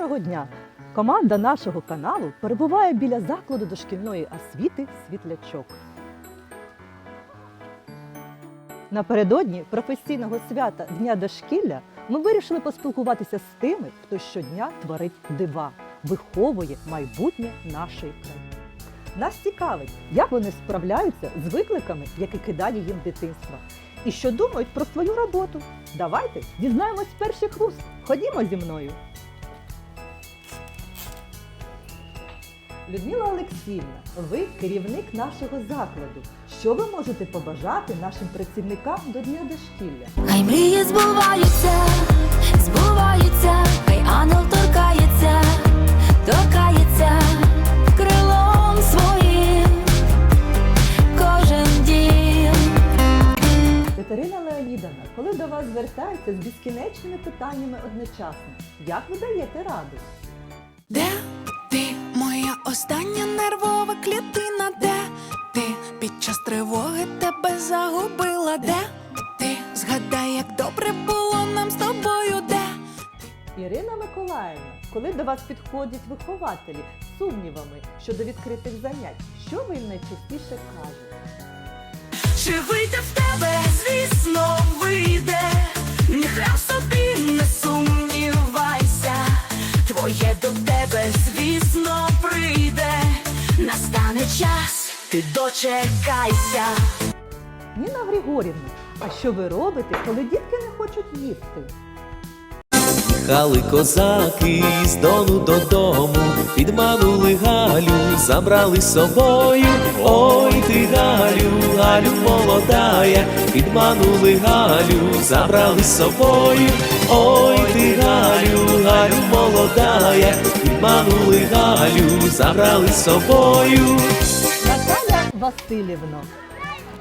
Доброго дня! Команда нашого каналу перебуває біля закладу дошкільної освіти Світлячок. Напередодні професійного свята Дня дошкілля ми вирішили поспілкуватися з тими, хто щодня творить дива, виховує майбутнє нашої країни. Нас цікавить, як вони справляються з викликами, які кидає їм дитинство, і що думають про свою роботу. Давайте дізнаємось перший хруст. Ходімо зі мною. Людмила Олексіївна, ви керівник нашого закладу. Що ви можете побажати нашим працівникам до Дня дошкілля? Хай мрії збуваються, збуваються, хай ангел торкається, торкається крилом своїм кожен дім. Катерина Леонідовна, коли до вас звертаються з безкінечними питаннями одночасно, як ви даєте раду? Де остання нервова клітина? Де ти під час тривоги тебе загубила? Де ти згадай, як добре було нам з тобою? Де Ірина Миколаївна, коли до вас підходять вихователі з сумнівами щодо відкритих занять, що ви їм найчастіше кажете? чи вийде в тебе, звісно, вийде? Ти дочекайся. Ніна Григорівна, а що ви робите, коли дітки не хочуть їсти? Їхали козаки з дону додому, підманули Галю, забрали з собою. Ой ти Галю, Галю молодая, підманули Галю, забрали з собою. Ой ти Галю, Галю молодая, підманули Галю, забрали з собою. Наталя Васильівна,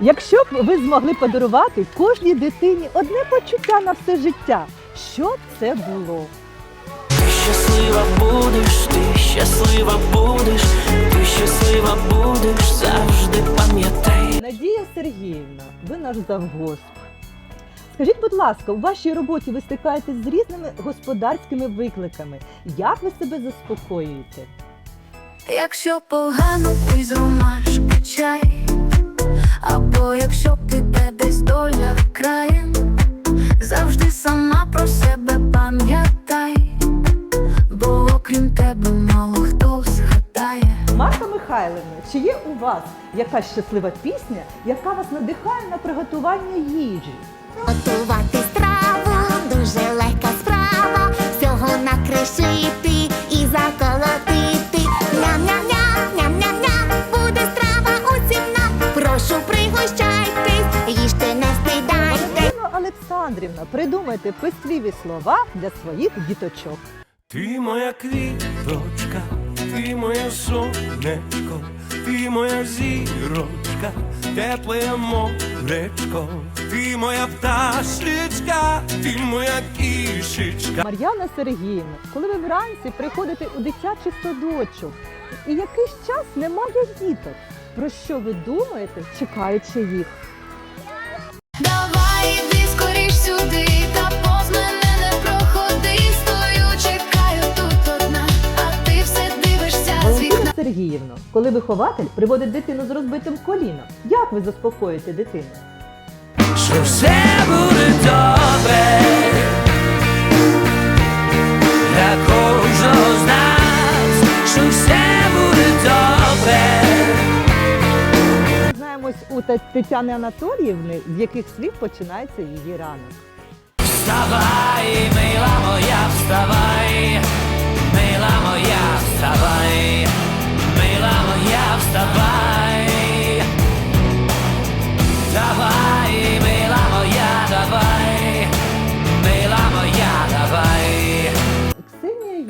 якщо б ви змогли подарувати кожній дитині одне почуття на все життя, що б це було? Ти щаслива будеш, ти щаслива будеш, ти щаслива будеш, завжди пам'ятай. Надія Сергіївна, ви наш завгосп. Скажіть, будь ласка, у вашій роботі ви стикаєтесь з різними господарськими викликами. Як ви себе заспокоюєте? Якщо погано ти з ромашки чай, або якщо тебе десь доля крає, завжди сама про себе пам'ятай, бо окрім тебе мало хто згадає. Марта Михайлівна, чи є у вас якась щаслива пісня, яка вас надихає на приготування їжі? Готувати страву дуже легка придумайте письмові слова для своїх діточок. Ти моя квіточка, ти моє сонечко, ти моя зірочка, тепле моречко, ти моя пташечка, ти моя кішечка. Мар'яна Сергіївна, коли ви вранці приходите у дитячий садочок і якийсь час немає діток, про що ви думаєте, чекаючи їх? Давай іди скоріш сюди, Сергіївна, коли вихователь приводить дитину з розбитим коліном, як ви заспокоїте дитину? Що все буде добре, для кожного з нас, що все буде добре. Знаємось у Тетяни Анатоліївни, з яких слів починається її ранок. Вставай, мила моя, вставай,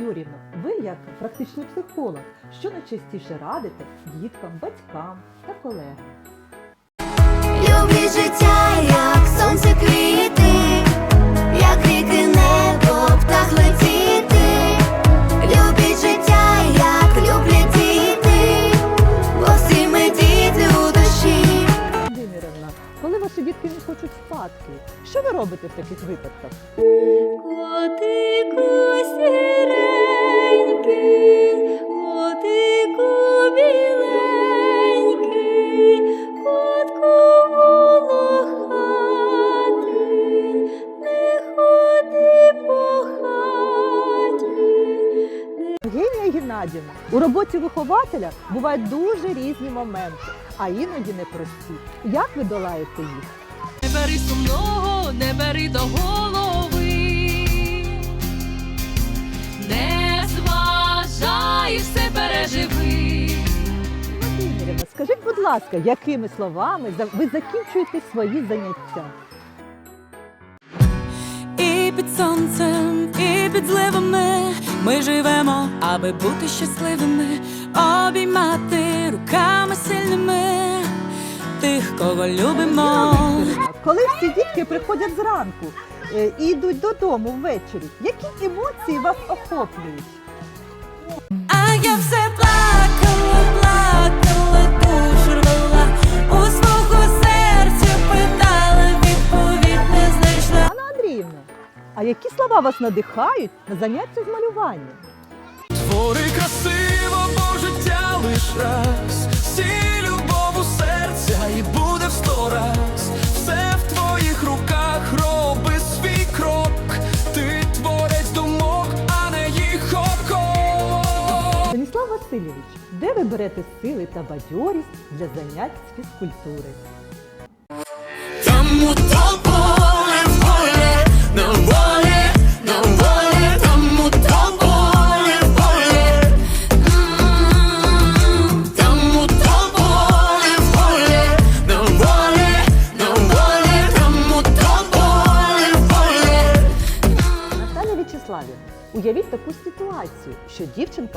Ксенія ви як практичний психолог, що найчастіше радите діткам, батькам та колегам? Люблю життя, як сонце квіти, як ріки небо, птах летіти. Любіть життя, як люблять діти, бо всі ми діти у душі. Володимирівна, коли ваші дітки не хочуть спадки, що ви робите в таких випадках? Котику Геннадівна, у роботі вихователя бувають дуже різні моменти, а іноді непрості. Як ви долаєте їх? Не бери сумного, не бери до голови, не зважай, все переживи. Володимирівна, скажіть, будь ласка, якими словами ви закінчуєте свої заняття? Під сонцем, і під зливами ми живемо, аби бути щасливими, обіймати руками сильними тих, кого любимо. Коли всі дітки приходять зранку е, і йдуть додому ввечері, які емоції вас охоплюють? А я все які слова вас надихають на заняття з малювання? Твори красиво, бо життя лиш раз. Сі любов у серця і буде в сто раз. Все в твоїх руках, роби свій крок. Ти творець думок, а не їх окоп. Станіслав Васильович, де ви берете сили та бадьорість для занять з фізкультури? Тому то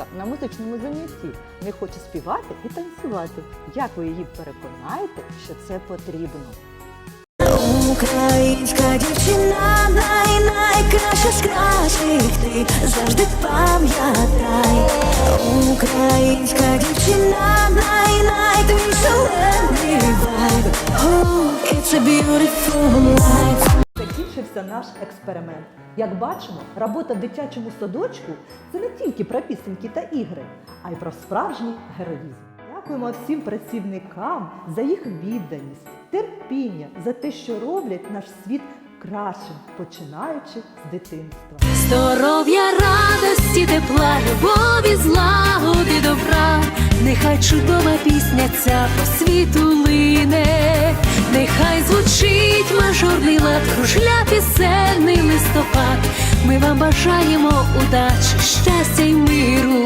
дівчинка на музичному занятті не хоче співати і танцювати. Як ви її переконаєте, що це потрібно? Українська дівчина най найкраща з кращих ти завжди пам'ятай. Українська дівчина най най твій шалений вайб. Oh, it's. Закінчився наш експеримент. Як бачимо, робота в дитячому садочку це не тільки про пісеньки та ігри, а й про справжній героїзм. Дякуємо всім працівникам за їх відданість, терпіння, за те, що роблять наш світ кращим, починаючи з дитинства. Здоров'я, радості, тепла, любові, добра нехай чудова пісня ця по світу лине, нехай звучить мажорний лад, кружля пісенний листопад. Ми вам бажаємо удачі, щастя й миру.